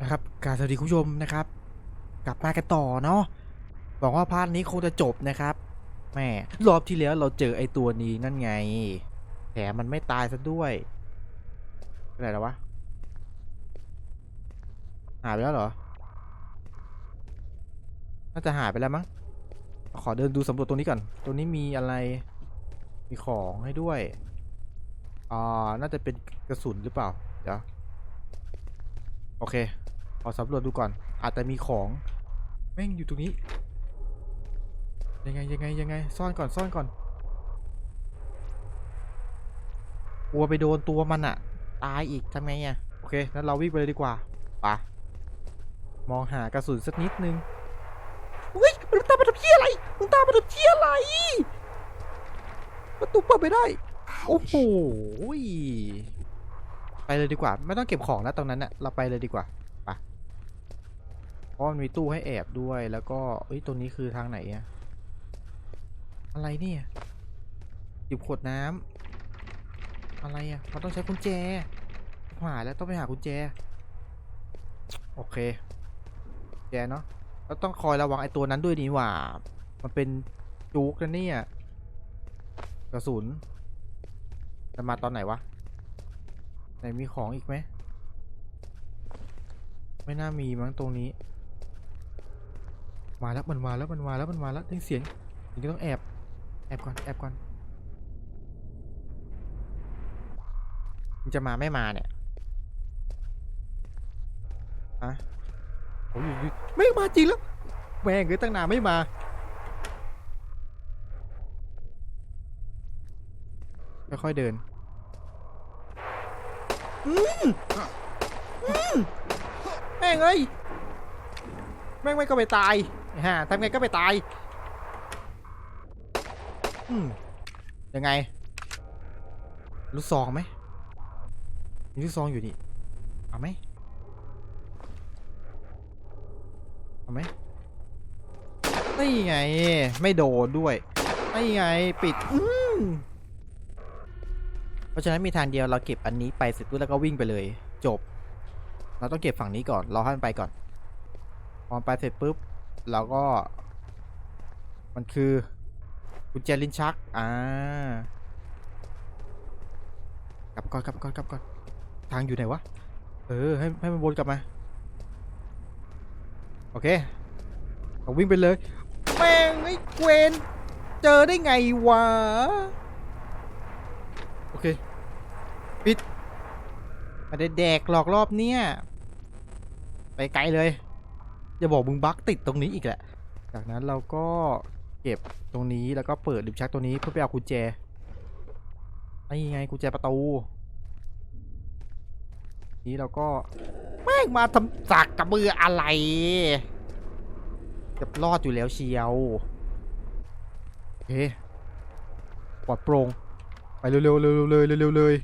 นะครับกาสวัสดีคุณผู้ชมนะครับ กลับมากันต่อเนาะหวังว่าพาร์ทนี้คงจะจบนะครับแหม่รอบที่แล้วเราเจอไอตัวนี้นั่นไงแถมมันไม่ตายซะด้วยอะไรแล้ววะหายไปแล้วเหรอน่าจะหายไปแล้วมั้งขอเดินดูสำรวจตรงนี้ก่อน ตรงนี้มีอะไรมีของให้ด้วยอ่าน่าจะเป็นกระสุนหรือเปล่า เดี๋ยว โอเค อสำรวจดูก่อน อาจจะมีของแม่งอยู่ตรงนี้ ยังไงยังไงยังไง ซ่อนก่อนซ่อนก่อนกลัวไปโดนตัวมันอะตายอีกทำไงอะโอเคงั้นเราวิ่งไปเลยดีกว่าไปะมองหากระสุนสักนิดนึงอุ้ยมันตามมาทำเชี่ยอะไรมึงตามมาทำเชี่ยอะไรประตูเปิดไม่ได้ โอ้โหไปเลยดีกว่า ไม่ต้องเก็บของแล้วตรงนั้นน่ะเราไปเลยดีกว่า เพราะมันมีตู้ให้แอบด้วยแล้วก็เอ้ยตรงนี้คือทางไหนอะอะไรเนี่ยหยิบขวดน้ำอะไรอะมันต้องใช้กุญแจหาแล้วต้องไปหากุญแจ โอเคแจเนาะแล้วต้องคอยระวังไอ้ตัวนั้นด้วยนี่หว่า มันเป็นจุกนะเนี่ยกระสุนจะมาตอนไหนวะ ไหนมีของอีกไหม ไม่น่ามีมั้งตรงนี้ มาแล้วมันมาแล้วมันมาแล้วมันมาแล้วได้เสียงอย่างนี้ต้องแอบแอบก่อนแอบก่อนมันจะมาไม่มาเนี่ยอะโอ้ยไม่มาจริงแล้วแม่งเลยตั้งนานไม่มาค่อยๆเดินอืมอืมแม่งเอ้ยแม่งไม่ก็ไปตาย ฮะทำไงก็ไปตาย อืมยังไง ลูกซองไหมมีลูกซองอยู่นี่ เอาไหมเอาไหมนี่ไง ไม่โดนด้วยนี่ไง ปิด อืมเพราะฉะนั้นมีทางเดียวเราเก็บอันนี้ไปเสร็จปุ๊บแล้วก็วิ่งไปเลย จบ เราต้องเก็บฝั่งนี้ก่อนรอให้มันไปก่อนพอมันไปเสร็จปุ๊บ เราก็ มันคือกุญแจลิ้นชัก อ่ากลับก่อนกลับก่อนกลับก่อนทางอยู่ไหนวะ เออ ให้ให้มันวนกลับมา โอเคเราวิ่งไปเลย แม่งไอ้เกวนเจอได้ไงวะ โอเค ปิดไมาได้แดกหลอกรอบเนี้ยไปไกลเลย อย่าบอกมึงบั๊กติดตรงนี้อีกแหละ จากนั้นเราก็เก็บตรงนี้แล้วก็เปิดลิฟชักตัวนี้เพื่อไปเอากุญแจนี่ไงกุญแจประตู นี้เราก็แม่งมาทำสักกับมืออะไรจะรอดอยู่แล้วเชียวโอเคปลอดโปร่งไปเร็วๆเร็วๆเลยเร็วๆเลย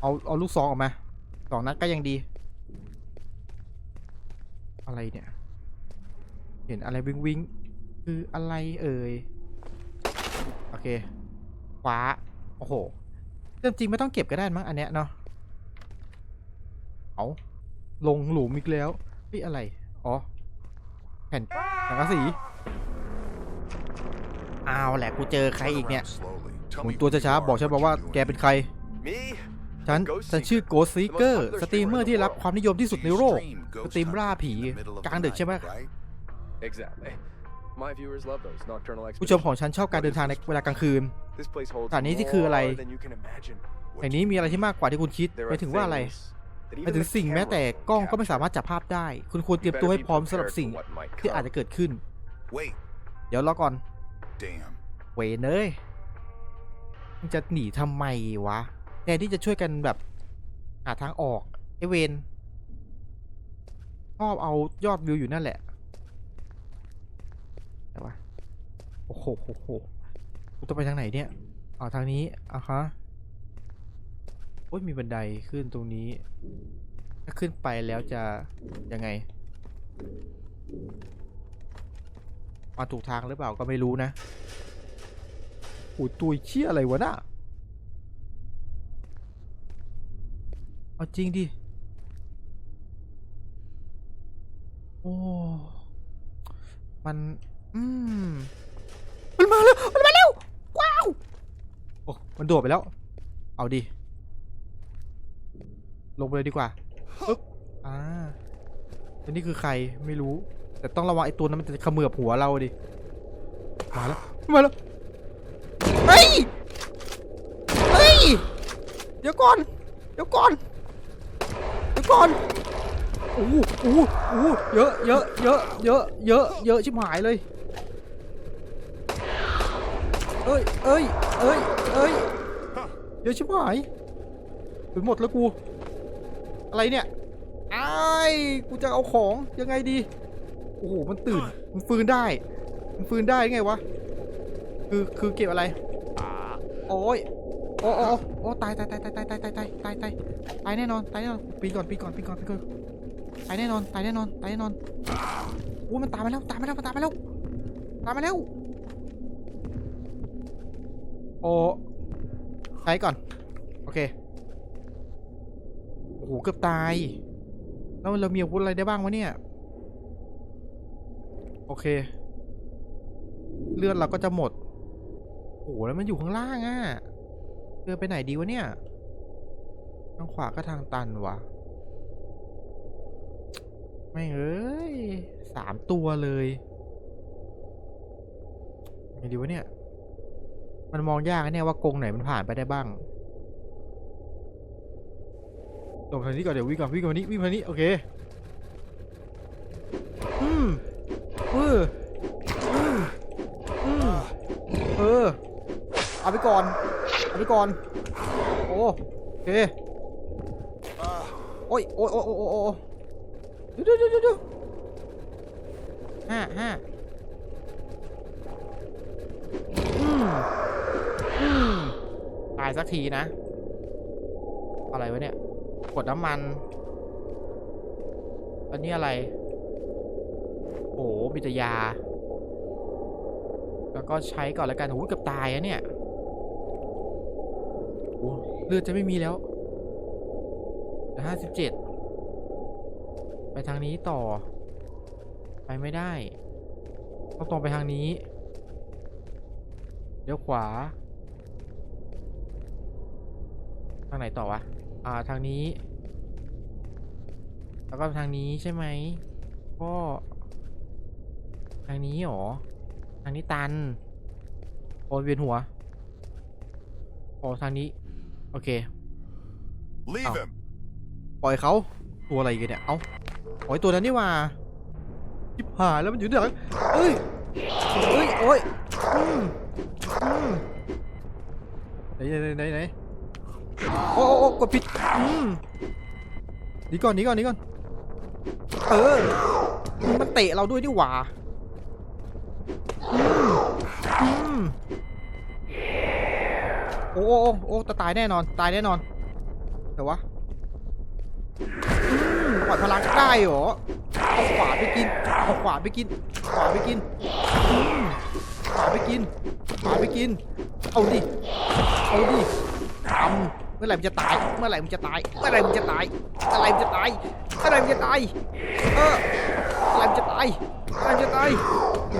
เอาเอาลูกซองออกมาสองนัดก็ยังดี อะไรเนี่ย เห็นอะไรวิงวิงคืออะไรเอ่ย โอเคขวาโอ้โหจริงไม่ต้องเก็บก็ได้มั้งอันเนี้ยเนาะเอาลงหลุมอีกแล้วนี่อะไร อ๋อ แผ่นสังกะสีเอาแหละกูเจอใครอีกเนี่ยหมุนตัวช้าๆบอกฉันบอกว่าแกเป็นใคร ฉันฉันชื่อโกซีเกอร์สตรีมเมอร์ที่รับความนิยมที่สุดในโลกสตรีมล่าผีกลางดึกใช่ไหม Exactly. My viewers love those nocturnal ผู้ชมของฉันชอบการเดินทางในเวลากลางคืน This place holds สถานนี้ที่คืออะไร more than you can imagine. แห่งนี้มีอะไรที่มากกว่าที่คุณคิด There ห are มายถึงว่าอะไร things that หมาย even ถึง the สิ่งแม้ camera แต่ won't กล้องก็ไม่ capture. สามารถจับภาพได้ คุณควร You เตรียมตัว better ให้ be พร้อมสำหรับ prepared สิ่ง for what might ที่อาจ come. จะเกิดขึ้น Wait, เดี๋ยวรอก่อน damn. เวยเนยมึงจะหนีทำไมวะ แทนที่จะช่วยกันแบบหาทางออกไอเวนชอบเอายอดวิวอยู่นั่นแหละแต่ว่าโอ้โหโอ้โหกูต้องไปทางไหนเนี่ยอ๋อทางนี้อะฮะโอ้ยมีบันไดขึ้นตรงนี้ ถ้าขึ้นไปแล้วจะยังไง มาถูกทางหรือเปล่าก็ไม่รู้นะโอ้ยตัวเชี่ยอะไรวะน่ะ เอาจริงดิ โอ้ มัน อืม มันมาแล้วมันมาแล้ว ว้าว โอ้ มันโดดไปแล้ว เอาดิ ลงไปเลยดีกว่าปึ๊บอ่าอันนี้คือใครไม่รู้ แต่ต้องระวังไอ้ตัวนั้นมันจะเขมือบหัวเราดิ มาแล้ว มาแล้ว เฮ้ย เฮ้ย เดี๋ยวก่อน เดี๋ยวก่อน ก่อนโอ้โหโอ้โหโอ้โหเยอะเยอะเยอะเยอะเยอะเยอะชิบหายเลยเอ้ยเอ้ยเอ้ยเอ้ยเยอะชิบหายไปหมดแล้วกู อะไรเนี่ยไอ้กูจะเอาของยังไงดี โอ้โห มันตื่น มันฟื้นได้ มันฟื้นได้ไงวะ คือ คือเก็บอะไร โอ้ย อ้โอ้โอ้โอ้ตายตายตายตายตายตายตายตายตายตายตายแน่นอนตายแน่นอนปีก่อนปีก่อนปีก่อนปีก่อนตายแน่นอนตายแน่นอนตายแน่นอนโอ้มันตามมาแล้วตามมาแล้วมันตามมาแล้วตามมาแล้วโอ้ใช้ก่อนโอเคโอ้โหเกือบตายแล้วเรามีอาวุธอะไรได้บ้างวะเนี่ยโอเค เลือดเราก็จะหมดโอ้โหแล้วมันอยู่ข้างล่างอะ เดินไปไหนดีวะเนี่ย ทางขวาก็ทางตันวะไม่เอ้ยสามตัวเลยไงดีวะเนี่ย มันมองยากนะเนี่ยว่ากรงไหนมันผ่านไปได้บ้างตรงทางนี้ก่อนเดี๋ยววิ่งก่อนวิ่งก่อนนี้วิ่งทางนี้โอเค อืมเอออืมอืมเออ เอาไปก่อน อาไปก่อน โอ้เคโอ้ยโอ้ยโอ้ยโอ้ยโอ้ยโอ้ยเดี๋ยวเดี๋ยวเดี๋ยวเดี๋ยวห้าห้าอืมอืมตายสักทีนะ อะไรวะเนี่ย กดน้ำมัน อันนี้อะไร โอ้โหมีแต่ยา แล้วก็ใช้ก่อนแล้วกันโอ้โหเกือบตายอะเนี่ย เลือดจะไม่มีแล้วห้าสิบเจ็ดไปทางนี้ต่อ ไปไม่ได้ ต้องตรงไปทางนี้เลี้ยวขวา ทางไหนต่อวะ อ่าทางนี้ แล้วก็ทางนี้ใช่ไหม ก็ ทางนี้หรอ ทางนี้ตันโอ้ยเวียนหัวโอ้ทางนี้ โอเค Leave Oh. him. ปล่อยเขาตัวอะไรกันเนี่ย เอ้าปล่อยตัวนั้นนี่หว่าชิบหายแล้วมันอยู่ที่ไหนเอ้ยเอ้ย โอ้ยอืมอืมไหนไหนไหนไหนโอ้โอ้โอ้กดผิดอืมหนีก่อนหนีก่อนหนีก่อน เออ มันเตะเราด้วยนี่หว่าอืมอืม โอ้โอ้โอ้โอ้จะตายแน่นอน ตายแน่นอนแต่วะอืมปล่อยพลังได้เหรอเอาขวาไปกินเอาขวาไปกิน ขวาไปกิน ขวาไปกิน ขวาไปกิน เอาดิ เอาดิทำเมื่อไหร่มันจะตาย เมื่อไหร่มันจะตาย เมื่อไหร่มันจะตาย เมื่อไหร่มันจะตาย เมื่อไหร่มันจะตาย เออเมื่อไหร่มันจะตายเมื่อไหร่มันจะตาย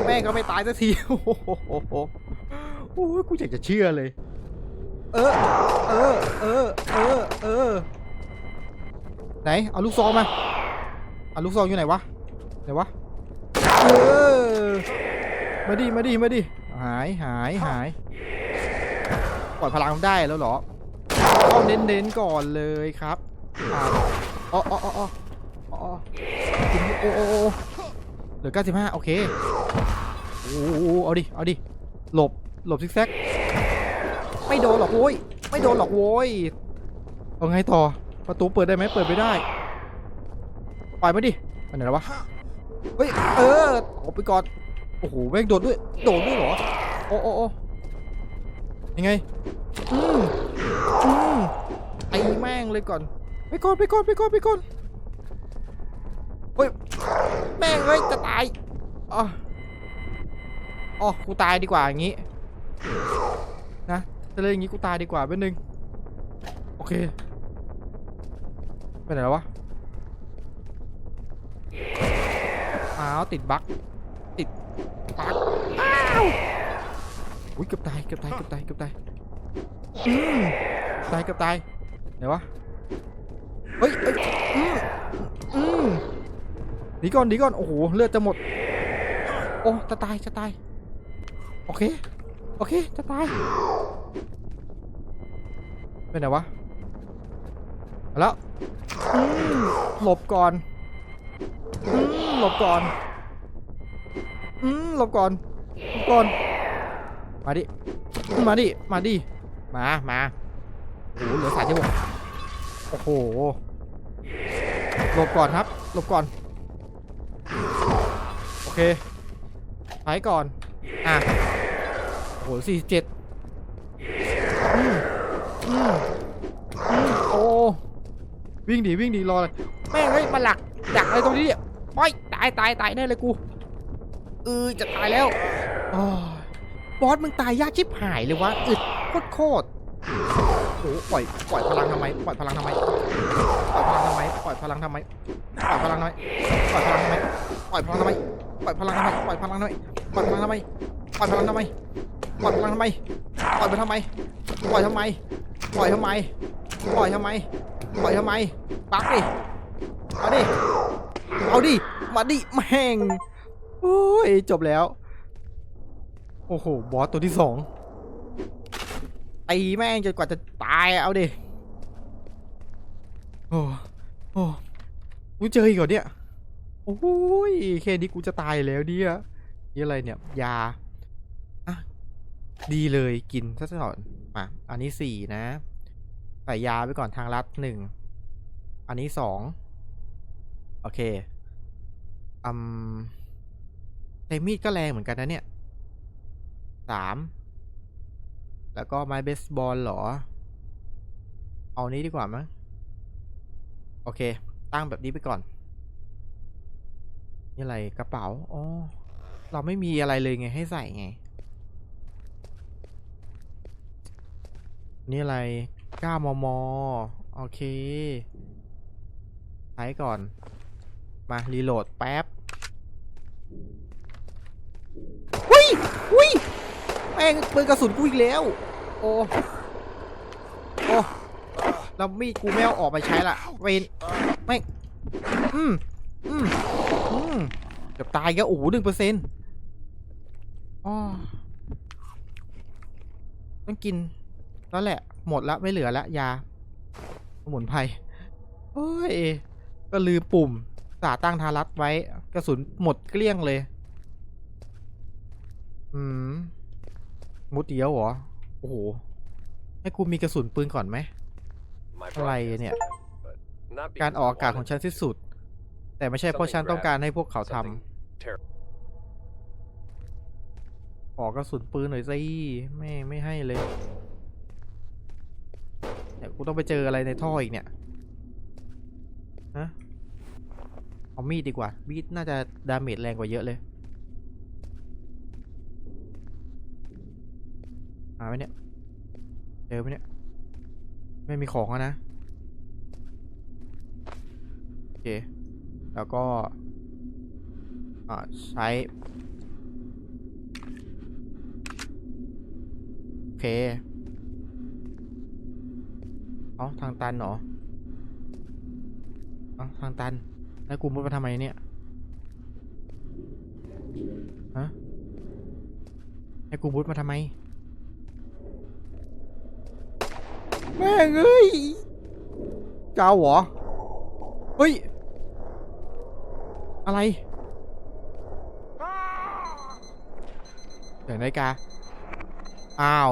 แม่งก็ไม่ตายสักที โอ้โหโอ้ยกูอยากจะเชื่อเลย เออ เออ เออ เออ เออ ไหน เอาลูกซองมา เอาลูกซองอยู่ไหนวะ ไหนวะ เออ มาดิ มาดิ มาดิ หาย หาย หาย ปล่อยพลังได้แล้วเหรอเอาเน้นๆก่อนเลยครับอ๋ออ๋ออ๋ออ๋อโอ้โอ้โอ้โอ้เหลือ 95 โอเค โอ้โหเอาดิ เอาดิ หลบ หลบซิกแซก ไม่โดนหรอกโว้ย ไม่โดนหรอกโว้ย เอาไงต่อ ประตูเปิดได้ไหมเปิดไม่ได้ ปล่อยมาดิไปไหนแล้ววะ เฮ้ย เออออกไปก่อน โอ้โห แม่งโดดด้วย โดดด้วยเหรอ โอ้โอ้โอ้ยังไง อืมอืมไอ้แม่งเลยก่อน ไปก่อน ไปก่อน ไปก่อน ไปก่อน เฮ้ย แม่งเฮ้ย จะตายอ๋ออ๋อกูตายดีกว่าอย่างงี้ จะเลยอย่างงี้กูตายดีกว่าเป็นหนึ่งโอเค ไปไหนแล้ววะอ้าวติดบั๊กติดบั๊กอ้าวอุ้ยเกือบตายเกือบตายเกือบตายเกือบตายอืมตายเกือบตายไหนวะเฮ้ยเอ้ยอืมอืมหนีก่อนหนีก่อนโอ้โหเลือดจะหมดโอ้จะตายจะตายโอเคโอเคจะตาย เป็นไหนวะแล้วหลบก่อนหลบก่อนหลบก่อนหลบก่อน มาดิ มาดิ มาดิ มา มาโอ้โหเหลือสายที่หกโอ้โห หลบก่อนครับ หลบก่อน โอเคไปก่อน อะ โอ้โหสี่เจ็ด อืมอืมโอ้วิ่งดีวิ่งดีรอเลยแม่งเฮ้ยมาหลักดักอะไรตรงนี้เนี่ยปอยตายตายตายแน่เลยกูเออจะตายแล้วอ้าวบอสมึงตายยากชิบหายเลยวะอึดโคตรโคตรโอ้ปล่อยปล่อยพลังทำไมปล่อยพลังทำไมปล่อยพลังทำไมปล่อยพลังทำไมปล่อยพลังทำไมปล่อยพลังทำไมปล่อยพลังทำไมปล่อยพลังทำไมปล่อยพลังทำไมปล่อยพลังทำไมปล่อยพลังทำไมปล่อยพลังทำไมปล่อยไปทำไมปล่อยทำไม ปล่อยทำไม ปล่อยทำไม ปล่อยทำไม ปักดิ เอาดิ เอาดิ มาดิ แม่ง โอ้ย จบแล้ว โอ้โห บอสตัวที่สองตีแม่งจนกว่าจะตาย เอาดิ โอ้ โอ้กูเจออีกเหรอเนี่ย โอ้ยแค่นี้กูจะตายแล้วเนี่ยนี่อะไรเนี่ย ยา อะ ดีเลยกินซะก่อน อะอันนี้สี่นะ ใส่ยาไปก่อนทางลัดหนึ่ง อันนี้สอง โอเคอืมใช้มีดก็แรงเหมือนกันนะเนี่ยสาม แล้วก็ไม้เบสบอลเหรอ เอานี้ดีกว่ามั้ง โอเค ตั้งแบบนี้ไปก่อน นี่อะไรกระเป๋า อ๋อ เราไม่มีอะไรเลยไงให้ใส่ไง นี่อะไร 9 มม โอเค ใช้ก่อน มา รีโหลดแป๊บหุยหุยแม่งปืนกระสุนกูอีกแล้ว โอ้ โอ้แล้วมีดกูไม่เอาออกไปใช้ละเวนแม่ง อืม อืม อืมเกือบตายก็โอ้โหหนึ่งเปอร์เซ็นต์อ๋อต้องกิน แล้วแหละ หมดแล้วไม่เหลือแล้วยาสมุนไพรโอ้ย ก็ลืมปุ่มสาตั้งทารัดไว้ กระสุนหมดเกลี้ยงเลย อืม มุดเดียวเหรอ โอ้โห ให้กูมีกระสุนปืนก่อนไหม My อะไร broadcast เนี่ย but not การ because ออก I อากาศของ wanted ฉันที่สุด แต่ไม่ใช่เพราะฉันต้องการให้พวกเขาทำ something terrible. ขอกระสุนปืนหน่อยสิไม่ไม่ให้เลยเนี่ย กูต้องไปเจออะไรในท่ออีกเนี่ยฮะเอามีดดีกว่า มีดน่าจะดาเมจแรงกว่าเยอะเลยมาไหมเนี่ย เจอไหมเนี่ย ไม่มีของแล้วนะ โอเค แล้วก็ อ่า ใช้ โอเค เอาทางตันเหรอเอาทางตัน แล้วกูมุดมาทำไมเนี่ย ฮะ ให้กูมุดมาทำไม แม่งเอ้ยเจ้าเหรอ เฮ้ย อะไรเสียงนาฬิกา อ้าว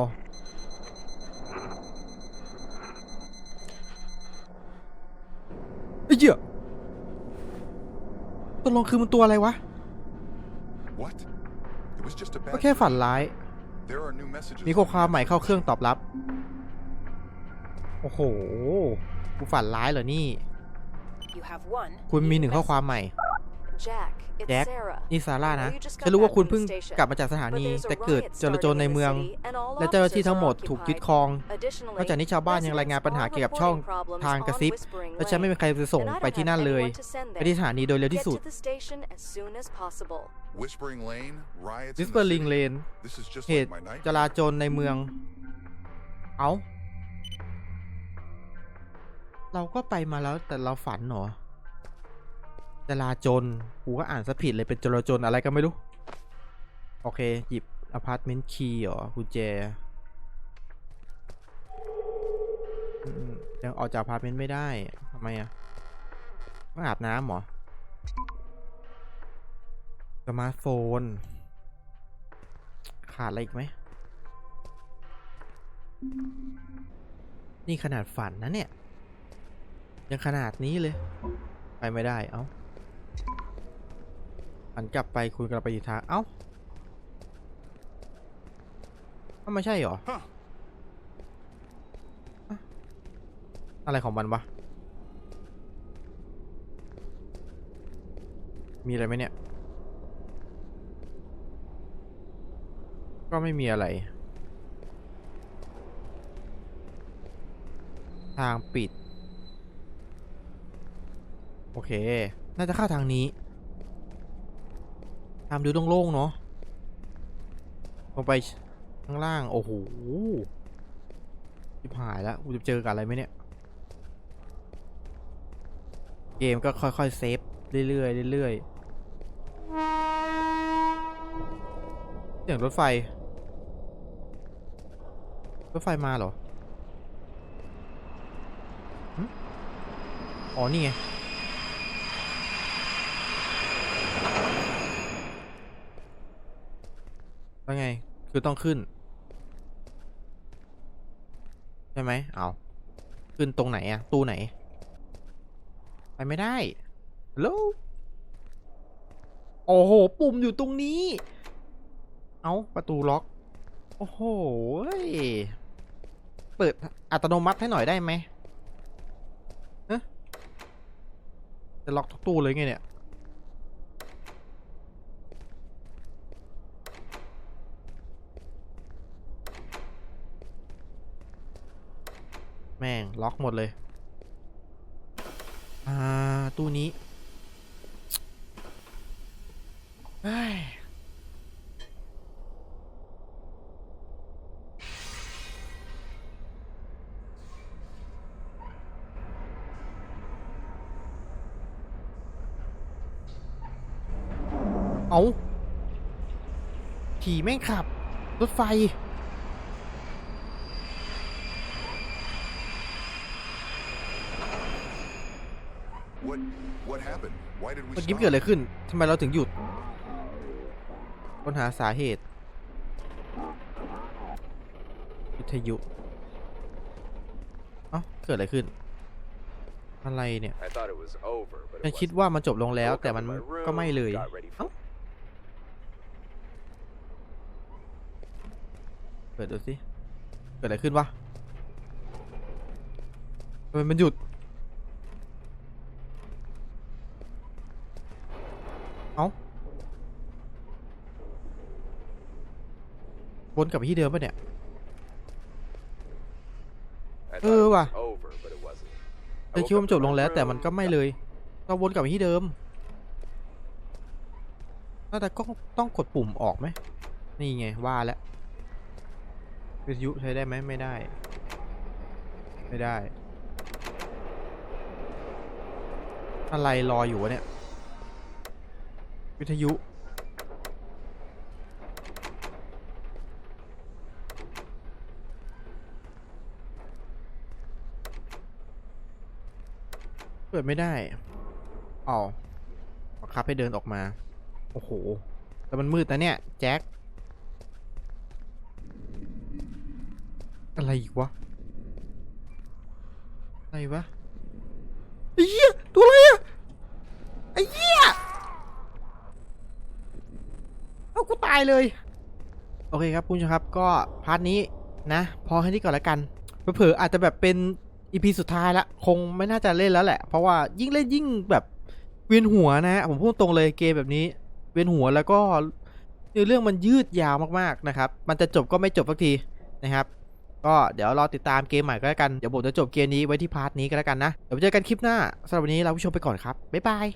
อ้เหี้ยตกลงคือมันตัวอะไรวะ What? It was just a ก็ bad แค่ฝันร้าย There are new messages. มีข้อความใหม่เข้าเครื่องตอบรับ โอ้โห กูฝันร้ายเหรอนี่ You have one. คุณมีหนึ่งข้อความใหม่ Jack, it's แจ็ค Sarah. นี่ซาร่า I know นะ you just got ฉันรู้ว่า back คุณ from the เพิ่ง station, กลับมาจากสถา but นี there's a แต่เกิด riot จลาจล starting ใน in the เมือง city, and all และเจ้าหน้าที่ officers ทั้งหมด are ถูกยึด occupied. ครอง Additionally, นอกจากนี้ชาวบ้านยังรายงานปัญหาเกี่ยวกับช่อง residents are reporting ทาง problems กระซิบ on Whispering และฉันไม่มี Lane. ใครจะส่ง And I ไป don't ที่ have นั่นเลย anyone to send ไป there. ที่สถานีโดยเร็วที่ Get สุด to the station as soon as possible. Whispering Lane, riots วิ in ส the เปอร์ลิง city. เลน This is just เห like ตุ my night. จลาจลในเมือง เอาเราก็ไปมาแล้วแต่เราฝันเหรอ จลาจลกูก็อ่านซะผิดเลยเป็นจลาจลอะไรก็ไม่รู้ โอเค หยิบอพาร์ตเมนต์คีย์เหรอกุญแจยังออกจากอพาร์ตเมนต์ไม่ได้ทำไมอะต้องอาบน้ำเหรอสมาร์ทโฟน ขาดอะไรอีกไหม นี่ขนาดฝันนะเนี่ย ยังขนาดนี้เลย ไปไม่ได้ เอ้า หันกลับไปคุณกลับไปอีกทาง เอ้าอ้าไม่ใช่เหรอ อะไรของมันวะ มีอะไรไหมเนี่ย ก็ไม่มีอะไร ทางปิด โอเค น่าจะเข้าทางนี้ ทางดูโล่งๆเนาะลงไปข้างล่าง โอ้โหชิบหายแล้วกูจะเจอกับอะไรไหมเนี่ย เกมก็ค่อยๆเซฟเรื่อยๆเรื่อยๆเสียงรถไฟ รถไฟมาเหรอ อ๋อ นี่ไง แล้วไง คือต้องขึ้น ใช่ไหม เอาขึ้นตรงไหนอะตู้ไหน ไปไม่ได้ฮัลโหลโอ้โห ปุ่มอยู่ตรงนี้ เอาประตูล็อก โอ้โห เปิดอัตโนมัติให้หน่อยได้ไหมเอ๊ะจะล็อกทุกตู้เลยไงเนี่ย ม่ง ล็อกหมดเลย อ่า ตู้นี้เฮ้ยเอา ผีแม่งขับ รถไฟ What what happened? Why did we เมื่อ กี้ stop? เกิดอะไรขึ้นทำไมเราถึงหยุด ค้นหาสาเหตุ วิทยุ เอ้า เกิดอะไรขึ้น อะไรเนี่ย I thought it was over, but ฉัน it คิด wasn't. ว่ามันจบลงแล้ว Woke แต่ up มัน in my room, ก็ไม่เลย got ready for เอ้า เปิดดูสิ เกิดอะไรขึ้นวะทำไมมันหยุด เอ้าวนกลับไปที่เดิมปะเนี่ย I thought เออ it was ว่ะ over, but it wasn't. I ฉัน woke คิดว่ามัน up จ in บลง my แล้ว แต่มัน room, ก็ไม่ got- เลยเราวนกลับไปที่เดิมน่าจะก็ต้องกดปุ่มออกไหม นี่ไงว่าแล้ววิทยุใช้ได้ไหมไม่ได้ ไม่ได้ อะไรรออยู่วะเนี่ย วิทยุ เปิดไม่ได้อ๋อบังคับให้เดินออกมา โอ้โห แต่มันมืดนะเนี่ย แจ็ค อะไรอีกวะ อะไรวะไอ้เหี้ยตัวอะไรอะไอ้เหี้ยากูตายเลย โอเคครับคุณผู้ชมครับก็พาร์ทนี้นะ พอแค่นี้ก่อนล้วกันเผลออาจจะแบบเป็นอีพีสุดท้ายละคงไม่น่าจะเล่นแล้วแหละ เพราะว่ายิ่งเล่นยิ่งแบบเวียนหัวนะผมพูดตรงเลยเกมแบบนี้ เวียนหัวแล้วก็เนื้อเรื่องมันยืดยาวมากๆนะครับ มันจะจบก็ไม่จบสักทีนะครับ ก็เดี๋ยวรอติดตามเกมใหม่ก็แล้วกัน เดี๋ยวผมจะจบเกมนี้ไว้ที่พาร์ทนี้ก็แล้วกันนะ เดี๋ยวเจอกันคลิปหน้าสำหรับวันนี้เราผู้ชมไปก่อนครับ บ๊ายบาย